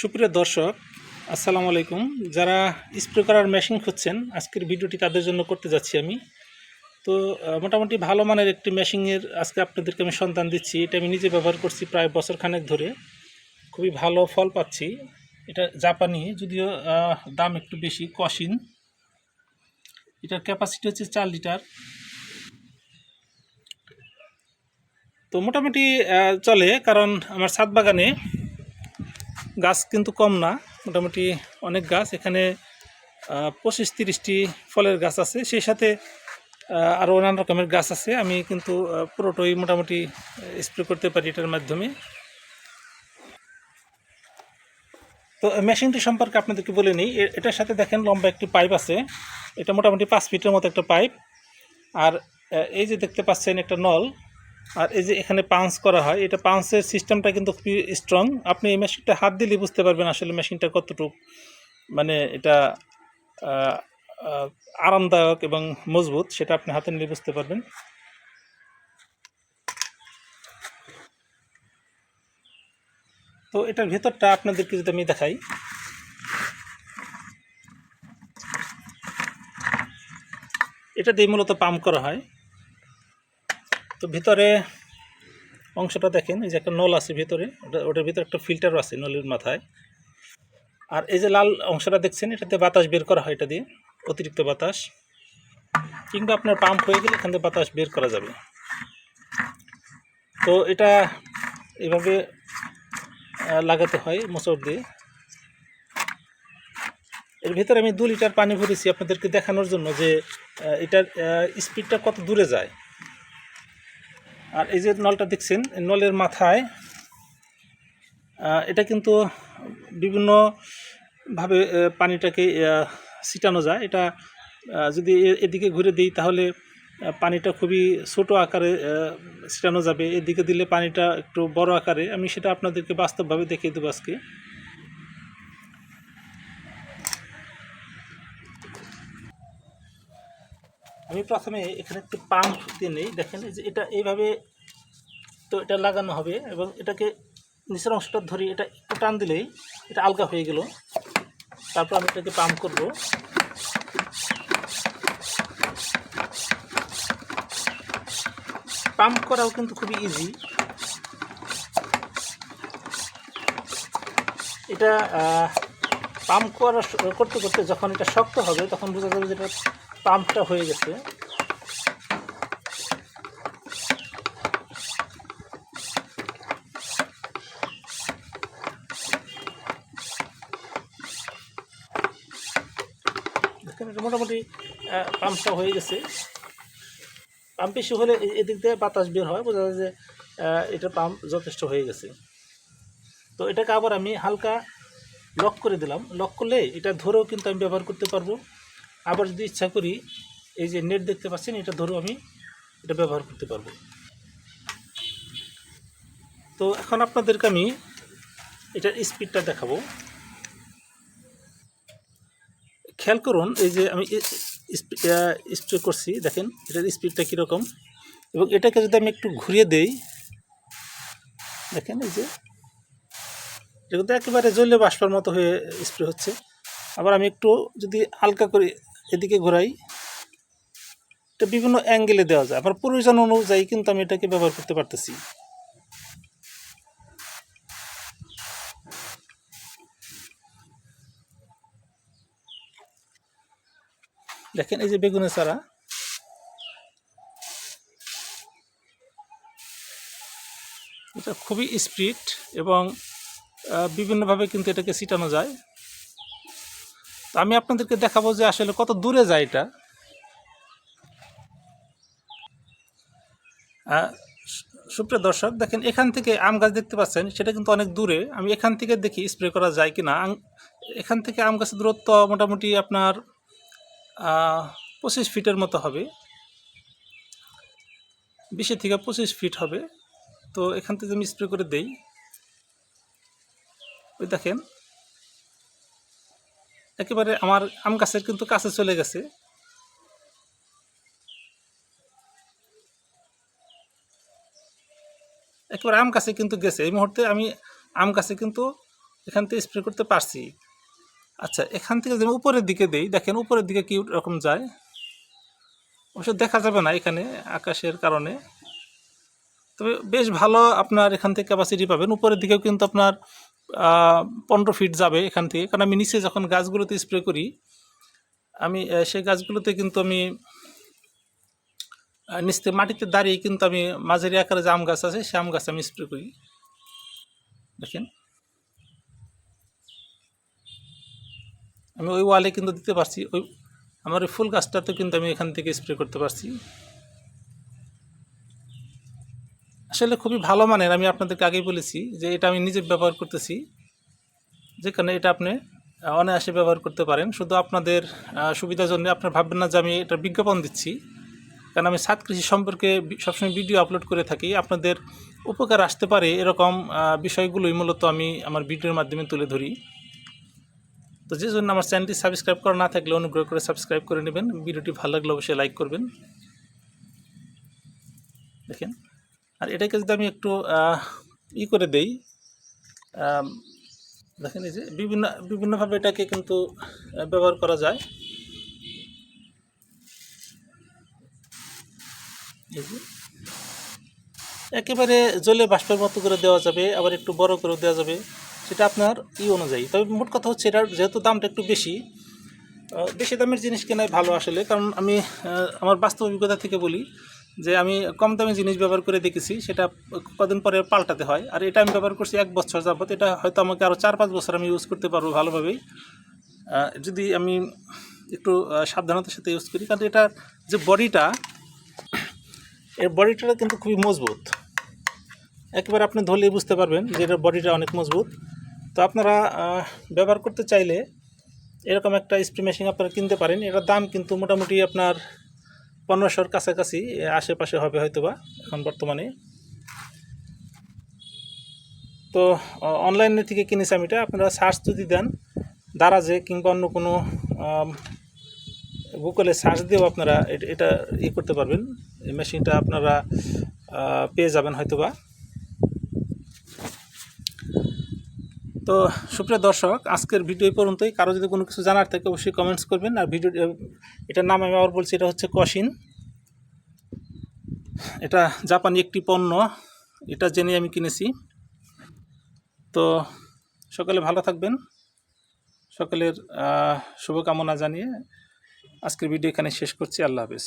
সুপ্রিয় দর্শক, আসসালামু আলাইকুম। যারা স্প্রে করার মেশিন খুঁজছেন, আজকের ভিডিওটি তাদের জন্য করতে যাচ্ছি আমি। তো মোটামুটি ভালো মানের একটি মেশিনের আজকে আপনাদেরকে আমি সন্ধান দিচ্ছি। এটা আমি নিজে ব্যবহার করছি প্রায় বছর খানেক ধরে। খুবই ভালো ফল পাচ্ছি। এটা জাপানি, যদিও দাম একটু বেশি, কশিন। এটার ক্যাপাসিটি হচ্ছে চার লিটার। তো মোটামুটি চলে, কারণ আমার ছাদ বাগানে গাছ কিন্তু কম না, মোটামুটি অনেক গাছ। এখানে পঁচিশ তিরিশটি ফলের গাছ আছে। সেই সাথে আরও নানান রকমের গাছ আছে। আমি কিন্তু পুরোটাই মোটামুটি স্প্রে করতে পারি এটার মাধ্যমে। তো, মেশিনটি সম্পর্কে আপনাদেরকে বলে নিই। এটার সাথে দেখেন, লম্বা একটি পাইপ আছে। এটা মোটামুটি পাঁচ ফিটের মতো একটা পাইপ। আর এই যে দেখতে পাচ্ছেন একটা নল আর এই যে এখানে পাঞ্চ করা হয়, এটা পাঞ্চের সিস্টেমটা কিন্তু খুবই স্ট্রং আপনি এই মেশিনটা হাত দিলে বুঝতে পারবেন আসলে মেশিনটা কতটুকু মানে এটা আরামদায়ক এবং মজবুত, সেটা আপনি হাতে নিলে বুঝতে পারবেন। তো এটার ভেতরটা আপনাদেরকে যদি আমি দেখাই। এটা দিয়ে মূলত পাম্প করা হয়। তো ভিতরে অংশটা দেখেন, এই যে একটা নল আছে ভিতরে, ওটা, ওটার ভিতরে একটা ফিল্টারও আছে নলের মাথায়। আর এই যে লাল অংশটা দেখছেন, এটাতে বাতাস বের করা হয়, এটা দিয়ে, অতিরিক্ত বাতাস। কিংবা আপনার পাম্প হয়ে গেলে এখান থেকে বাতাস বের করা যাবে। তো এটা এভাবে লাগাতে হয় মোচড় দিয়ে। এর ভিতরে আমি দু লিটার পানি ভরেছি আপনাদেরকে দেখানোর জন্য যে এটার স্পিডটা কত দূরে যায়। আর এই যে নলটা দেখছেন নলের মাথায় এটা কিন্তু বিভিন্নভাবে পানিটাকে ছিটানো যায়। এটা যদি এদিকে ঘুরে দিই তাহলে পানিটা খুবই ছোট আকারে ছিটানো যাবে। এদিকে দিলে পানিটা একটু বড় আকারে। আমি সেটা আপনাদেরকে বাস্তবভাবে দেখিয়ে দেবো আজকে। আমি প্রথমে এখানে একটু পাম্প দিয়ে নেই। দেখেন যে এটা এইভাবে তো এটা লাগানো হবে এবং এটাকে নিচের অংশটা ধরি এটা একটু টান দিলেই এটা আলগা হয়ে গেল। তারপর আমি এটাকে পাম্প করব। পাম্প করাও কিন্তু খুবই ইজি এটা পাম্প করা করতে করতে যখন এটা শক্ত হবে তখন বোঝা যাবে যে এটা পাম্পটা হয়ে গেছে। মোটামুটি পাম্পটা হয়ে গেছে। পাম্প বেশি হলে এদিক দিয়ে বাতাস বের হয়, বোঝা যায় যে এটা পাম্প যথেষ্ট হয়ে গেছে। তো এটাকে আবার আমি হালকা লক করে দিলাম। লক করলে এটা ধরেও কিন্তু আমি ব্যবহার করতে পারব। আবার যদি ইচ্ছা করি, এই যে নেট দেখতে পাচ্ছেন, এটা ধরেও আমি এটা ব্যবহার করতে পারব। তো এখন আপনাদেরকে আমি এটার স্পিডটা দেখাবো। খেয়াল করুন, এই যে আমি স্প্রে করছি, দেখেন, এটার স্পিডটা কীরকম। এবং এটাকে যদি আমি একটু ঘুরিয়ে দেই, দেখেন এই যে, এটা কিন্তু একেবারে জ্বলে বাষ্পার মতো হয়ে স্প্রে হচ্ছে। আবার আমি একটু যদি হালকা করে এদিকে ঘোরাই। এটা বিভিন্ন অ্যাঙ্গেলে দেওয়া যায়। আমার প্রয়োজন অনুযায়ী কিন্তু আমি এটাকে ব্যবহার করতে পারতেছি। দেখেন এই যে বেগুনের চারা। এটা খুবই স্পিড এবং বিভিন্নভাবে কিন্তু এটাকে ছিটানো যায়। তো আমি আপনাদেরকে দেখাবো যে আসলে কত দূরে যায় এটা। সুপ্রিয় দর্শক, দেখেন এখান থেকে আম গাছ দেখতে পাচ্ছেন, সেটা কিন্তু অনেক দূরে। আমি এখান থেকে দেখি স্প্রে করা যায় কি না। এখান থেকে আম গাছের দূরত্ব মোটামুটি আপনার পঁচিশ ফিটের মতো হবে। বিশে থেকে পঁচিশ ফিট হবে। তো এখান থেকে আমি স্প্রে করে দেই। ওই দেখেন একেবারে আমার আম গাছের কিন্তু কাছে চলে গেছে। একেবারে আম গাছে কিন্তু গেছে। এই মুহূর্তে আমি আম গাছে কিন্তু এখান থেকে স্প্রে করতে পারছি। আচ্ছা এখান থেকে যদি উপরের দিকে দেই, দেখেন উপরের দিকে কি রকম যায়? অবশ্য দেখা যাবে না এখানে আকাশের কারণে। তবে বেশ ভালো আপনার এখান থেকে ক্যাপাসিটি পাবেন। উপরের দিকেও কিন্তু আপনার পনেরো ফিট যাবে এখান থেকে। কারণ আমি নিচে যখন গাছগুলোতে স্প্রে করি, আমি সেই গাছগুলোতে কিন্তু আমি নিচ মাটিতে দাঁড়িয়ে কিন্তু আমি মাঝারি আকারে যে আম গাছ আছে সে আম গাছ আমি স্প্রে করি। দেখেন। আমি ওই ওয়ালে কিন্তু দিতে পারছি, ওই, আমার ওই ফুল গাছটাতে কিন্তু আমি এখান থেকে স্প্রে করতে পারছি। আসলে খুবই ভালো মানের, আমি আপনাদেরকে আগেই বলেছি যে এটা আমি নিজে ব্যবহার করতেছি। যেখানে এটা আপনি অনায়াসে ব্যবহার করতে পারেন। শুধু আপনাদের সুবিধার জন্য আপনারা ভাববেন না যে আমি এটা বিজ্ঞাপন দিচ্ছি। কারণ আমি সাত কৃষি সম্পর্কে সবসময় ভিডিও আপলোড করে থাকি। আপনাদের উপকার আসতে পারে এরকম বিষয়গুলোই মূলত আমি আমার ভিডিওর মাধ্যমে তুলে ধরি। তো যে জন্য আমার চ্যানেলটি সাবস্ক্রাইব করা না থাকলে অনুগ্রহ করে সাবস্ক্রাইব করে নেবেন। ভিডিওটি ভালো লাগলে অবশ্যই লাইক করবেন। দেখেন। আর এটাকে যদি আমি একটু ই করে দেই দেখেন যে বিভিন্ন, বিভিন্নভাবে এটাকে কিন্তু ব্যবহার করা যায়। একেবারে জলে বাষ্পের মতো করে দেওয়া যাবে, আবার একটু বড় করে দেওয়া যাবে, সেটা আপনার ই অনুযায়ী। তবে মোট কথা হচ্ছে এটার যেহেতু দামটা একটু বেশি বেশি দামের জিনিস কেনাই ভালো আসলে, কারণ আমি আমার বাস্তব অভিজ্ঞতা থেকে বলি যে আমি কম দামি জিনিস ব্যবহার করে দেখেছি, সেটা কদিন পরে পাল্টাতে হয়। আর এটা আমি ব্যবহার করছি এক বছর যাবত এটা হয়তো আমাকে আরও চার পাঁচ বছর আমি ইউজ করতে পারব ভালোভাবেই। যদি আমি একটু সাবধানতার সাথে ইউজ করি, কারণ এটার যে বডিটা, এর বডিটা কিন্তু খুবই মজবুত। একেবারে আপনি ধরলেই বুঝতে পারবেন যে এটার বডিটা অনেক মজবুত। তো আপনারা ব্যবহার করতে চাইলে এরকম একটা স্প্রে মেশিন আপনারা কিনতে পারেন। এটার দাম কিন্তু মোটামুটি আপনার পনেরোশোর কাছাকাছি আশেপাশে হবে হয়তো বা এখন বর্তমানে। তো অনলাইনে থেকে কিনেছি আমি এটা। আপনারা সার্চ যদি দেন, দারাজে কিংবা অন্য কোনো গুগলে সার্চ দিয়েও আপনারা এট- ই করতে পারবেন। মেশিনটা আপনারা পেয়ে যাবেন হয়তো তো সুপ্রিয় দর্শক, আজকের ভিডিও এই পর্যন্তই। কারও যদি কোনো কিছু জানার থাকে, অবশ্যই কমেন্টস করবেন। আর ভিডিও, এটার নাম আমি আবার বলছি, এটা হচ্ছে কশিন। এটা জাপানি একটি পণ্য। এটা জেনে আমি কিনেছি। তো সকালে ভালো থাকবেন। সকলের শুভকামনা জানিয়ে আজকের ভিডিও এখানে শেষ করছি। আল্লাহ হাফেজ।